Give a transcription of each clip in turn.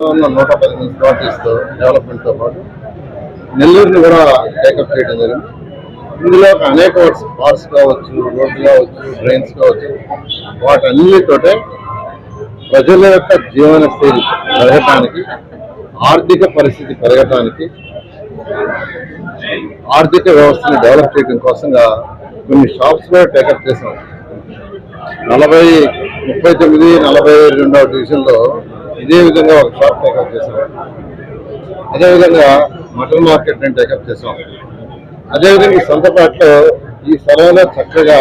నూట పది మున్సిపాలిటీస్తో డెవలప్మెంట్తో పాటు నెల్లూరుని కూడా టేకప్ చేయడం జరిగింది. ఇందులో అనేక పార్క్స్ కావచ్చు రోడ్లు కావచ్చు డ్రైన్స్ కావచ్చు వాటన్నిటితోటే ప్రజల యొక్క జీవన శైలి పెరగటానికి ఆర్థిక పరిస్థితి పెరగటానికి ఆర్థిక వ్యవస్థని డెవలప్ చేయడం కోసంగా కొన్ని షాప్స్ కూడా టేకప్ చేసాం నలభై ముప్పై తొమ్మిది నలభై రెండవ డివిజన్లో ఇదే విధంగా ఒక షాప్ టేకప్ చేసాం అదేవిధంగా మటన్ మార్కెట్ని టేకప్ చేసాం అదేవిధంగా ఈ సొంతపాట్లో ఈ స్థలంలో చక్కగా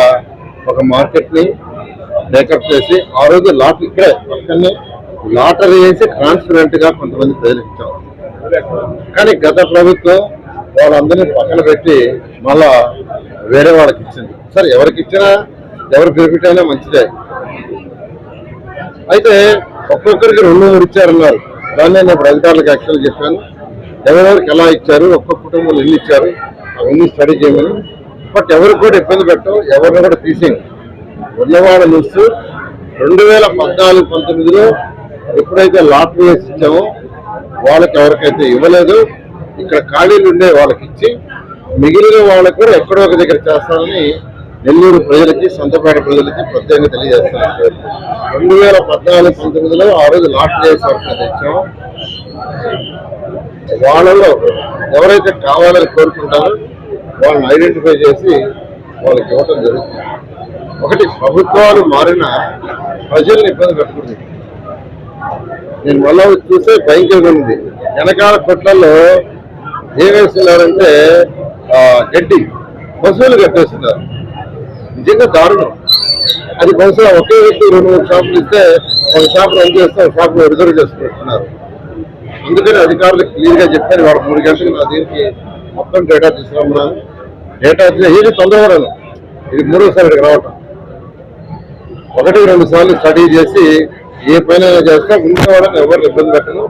ఒక మార్కెట్ని టేకప్ చేసి ఆ రోజు లాట్ ఇక్కడే పక్కనే లాటరీ వేసి గా కొంతమంది ప్రజలకు ఇచ్చాం. కానీ గత ప్రభుత్వం వాళ్ళందరినీ పక్కన పెట్టి మళ్ళా వేరే వాళ్ళకి ఇచ్చింది. సరే ఎవరికి ఇచ్చినా ఎవరు బెనిఫిట్ అయినా మంచిదే. అయితే ఒక్కొక్కరికి రెండు మూడు ఇచ్చారన్నారు. దాన్ని నేను ఇప్పుడు అధికారులకు యాక్చువల్ చెప్పాను. ఎవరెవరికి ఎలా ఇచ్చారు ఒక్కొక్క కుటుంబంలో ఇల్లు ఇచ్చారు అవన్నీ స్టడీ చేయమని. బట్ ఎవరికి కూడా ఇబ్బంది పెట్టవు ఎవరిని కూడా తీసేయండి. ఉన్నవాడ న్యూస్ రెండు వేల పద్నాలుగు పంతొమ్మిదిలో ఎప్పుడైతే లాటరీ వేసి ఇచ్చామో వాళ్ళకి ఎవరికైతే ఇవ్వలేదు ఇక్కడ ఖాళీలు ఉండే వాళ్ళకి ఇచ్చి మిగిలిన వాళ్ళకి కూడా ఎక్కడో ఒక దగ్గర చేస్తామని నెల్లూరు ప్రజలకి సొంతపేట ప్రజలకి ప్రత్యేకంగా తెలియజేస్తాను రెండు వేల పద్నాలుగు పంతొమ్మిదిలో ఆ రోజు లాటరీ వేసి తెచ్చాం. వాళ్ళలో ఎవరైతే కావాలని కోరుకుంటారో వాళ్ళని ఐడెంటిఫై చేసి వాళ్ళకి ఇవ్వటం జరుగుతుంది. ఒకటి ప్రభుత్వాలు మారిన ప్రజల్ని ఇబ్బంది పెట్టకూడదు. నేను వల్ల చూస్తే భయంకరంగా ఉంది. వెనకాల కొట్లలో ఏమేస్తున్నారంటే ఆ, గడ్డి పశువులు కట్టేస్తున్నారు. నిజంగా దారుణం. అది బహుశా ఒకే వ్యక్తి రెండు మూడు షాపులు ఇస్తే ఒక షాప్ రన్ చేస్తే ఒక షాప్ రిజర్వ్ చేసుకుంటున్నారు. అందుకని అధికారులు క్లియర్గా చెప్పారు వాడు మూడు గంటలకు నా దీనికి మొత్తం డేటా తీసుకురమ్మన్నాను డేటా ఇది తొందరగా ఇది మూడోసారి ఇక్కడికి రావటం. ఒకటి రెండు సార్లు స్టడీ చేసి ఏ పైన చేస్తే ఉన్న వాళ్ళని ఎవరు ఇబ్బంది పెట్టను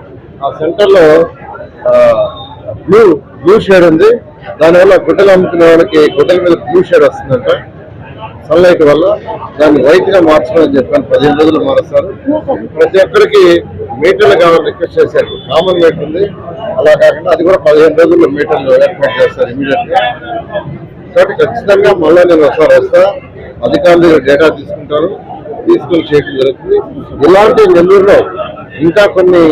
ఆ సెంటర్లో బ్లూ బ్లూ షేడ్ ఉంది. దానివల్ల గుడ్డలు అమ్ముకునే వాళ్ళకి గుడ్డల మీద బ్లూ షేడ్ వస్తుందంట. సన్లైట్ వల్ల దాన్ని వైట్గా మార్చమని చెప్పాను. పదిహేను రోజులు మారుస్తారు. ప్రతి ఒక్కరికి మీటర్లు కావాలని రిక్వెస్ట్ చేశారు. కామన్ మీటర్ ఉంది. అలా కాకుండా అది కూడా పదిహేను రోజుల్లో మీటర్లు ఏర్పాటు చేస్తారు ఇమీడియట్గా. కాబట్టి ఖచ్చితంగా మళ్ళీ నేను ఒకసారి వస్తా. అధికారులు డేటా తీసుకుంటారు. తీసుకొని చేయడం జరుగుతుంది. ఇలాంటి నెల్లూరులో ఇంకా కొన్ని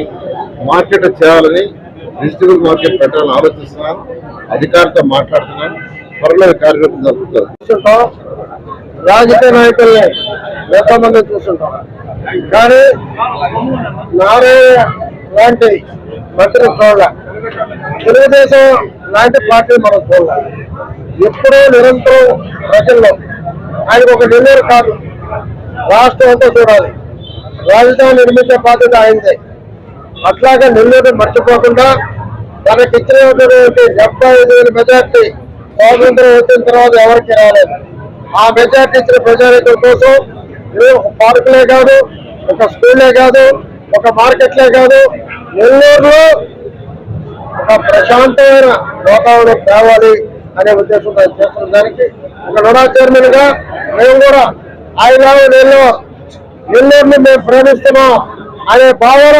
మార్కెట్ చేయాలని వెజిటబుల్ మార్కెట్ పెట్టాలని ఆలోచిస్తున్నాను. అధికారితో మాట్లాడుతున్నాను. త్వరలో కార్యక్రమం జరుగుతుంది రాజకీయ నాయకుల్ని ఎంతో మంది చూస్తుంటాం. కానీ నారాయణ లాంటి మంత్రి చూడలే. తెలుగుదేశం లాంటి పార్టీ మనం చూడలే. ఎప్పుడూ నిరంతరం ప్రజల్లో. ఆయనకు ఒక నిర్ణయం కాదు. రాష్ట్రం అంతా చూడాలి. రాజధాని నిర్మించే బాధ్యత ఆయనదే. అట్లాగే నెల్లూరు మర్చిపోకుండా తనకి ఇచ్చినటువంటి డెబ్బై ఐదు వేల మెజార్టీ స్వాతంత్రం వచ్చిన తర్వాత ఎవరికి రాలేదు. ఆ మెజార్టీ ఇచ్చిన ప్రజానికం కోసం ఒక పార్కులే కాదు ఒక స్కూలే కాదు ఒక మార్కెట్లే కాదు నెల్లూరులో ఒక ప్రశాంతమైన వాతావరణం తేవాలి అనే ఉద్దేశంతో చేస్తున్న దానికి ఒక నడా చైర్మన్గా మేము కూడా ఆయన నెల్లూరు నెల్లూరుని మేము ప్రేమిస్తున్నాం అనే భావన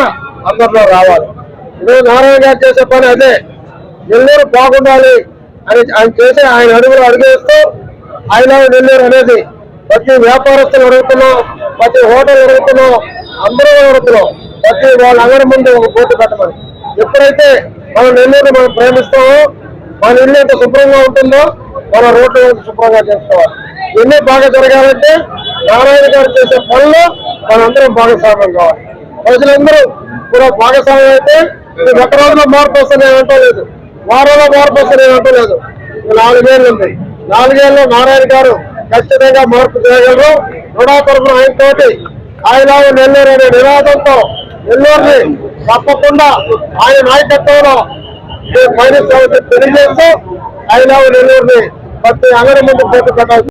అందరిలో రావాలి. ఇప్పుడు నారాయణ గారు చేసే పని అదే. నెల్లూరు బాగుండాలి అని ఆయన చేసే ఆయన అడుగులు అడుగేస్తూ ఆయన నెల్లూరు అనేది ప్రతి వ్యాపారస్తులు అడుగుతున్నాం ప్రతి హోటల్ అడుగుతున్నాం అందరూ అడుగుతున్నాం. ప్రతి వాళ్ళందరి ముందు ఒక పోటీ పెట్టమని. ఎప్పుడైతే మనం నెల్లూరు మనం ప్రేమిస్తామో మన ఇల్లు ఎంత శుభ్రంగా ఉంటుందో మన రోడ్లు ఎంత శుభ్రంగా చేసుకోవాలి. ఎన్ని బాగా జరగాలంటే నారాయణ గారు చేసే పనులు మనందరం భాగస్వామ్యం కావాలి. ప్రజలందరూ కూడా భాగస్వామ్యం అయితే ఒక రోజులో మార్పు వస్తుంది అంటలేదు. లేదు వారంలో మార్పు వస్తుంది అంటలేదు. లేదు నాలుగేళ్ళు ఉంది. నాలుగేళ్ళు నారాయణ గారు ఖచ్చితంగా మార్పు చేయగలరు. రుణా తరఫున ఆయన తోటి ఆయన నెల్లూరు అనే నినాదంతో నెల్లూరుని తప్పకుండా ఆయన నాయకత్వంలో పైన తెలియజేస్తూ ఆయన నెల్లూరుని ప్రతి అంగడి ముందు పోటీ పెట్టాల్సి